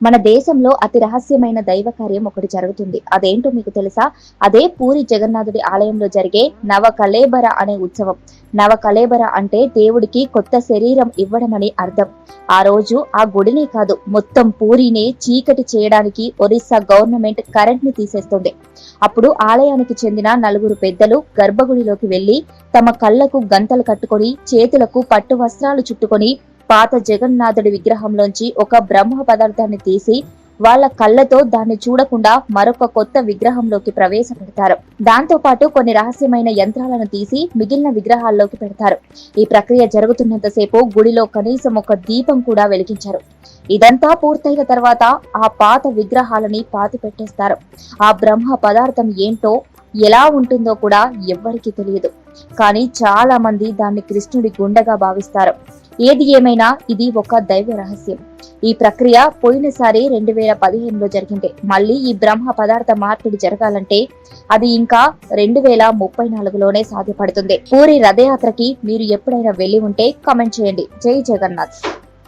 మన దేశంలో అతి రహస్యమైన దైవ కార్యం ఒకటి జరుగుతుంది. అదేంటో మీకు తెలుసా? అదే పూరి జగన్నాథుడి ఆలయంలో జరిగే నవ కలేబర అనే ఉత్సవం. నవ కలేబర అంటే దేవుడికి కొత్త శరీరం ఇవ్వడమని అర్థం. ఆ రోజు ఆ గుడినే కాదు మొత్తం పూరినే చీకటి చేయడానికి ఒరిస్సా గవర్నమెంట్ కరెంట్ని తీసేస్తుంది. అప్పుడు ఆలయానికి చెందిన నలుగురు పెద్దలు గర్భగుడిలోకి వెళ్ళి తమ కళ్ళకు గంతలు కట్టుకొని చేతులకు పట్టు వస్త్రాలు చుట్టుకొని పాత జగన్నాథుడి విగ్రహంలోంచి ఒక బ్రహ్మ పదార్థాన్ని తీసి వాళ్ళ కళ్ళతో దాన్ని చూడకుండా మరొక కొత్త విగ్రహంలోకి ప్రవేశపెడతారు. దాంతో పాటు కొన్ని రహస్యమైన యంత్రాలను తీసి మిగిలిన విగ్రహాల్లోకి పెడతారు. ఈ ప్రక్రియ జరుగుతున్నంతసేపు గుడిలో కనీసం ఒక దీపం కూడా వెలిగించారు. ఇదంతా పూర్తయిన తర్వాత ఆ పాత విగ్రహాలని పాతి పెట్టేస్తారు ఆ బ్రహ్మ పదార్థం ఏంటో ఎలా ఉంటుందో కూడా ఎవ్వరికీ తెలియదు. కానీ చాలా మంది దాన్ని కృష్ణుడి గుండెగా భావిస్తారు. ఏది ఏమైనా ఇది ఒక దైవ రహస్యం. ఈ ప్రక్రియ పోయినసారి రెండు వేల పదిహేనులో జరిగింది. మళ్ళీ ఈ బ్రహ్మ పదార్థ మార్పిడి జరగాలంటే అది ఇంకా రెండు వేల ముప్పై నాలుగులోనే సాధ్యపడుతుంది. పూరి రథయాత్రకి మీరు ఎప్పుడైనా వెళ్ళి ఉంటే కమెంట్ చేయండి. జై జగన్నాథ్.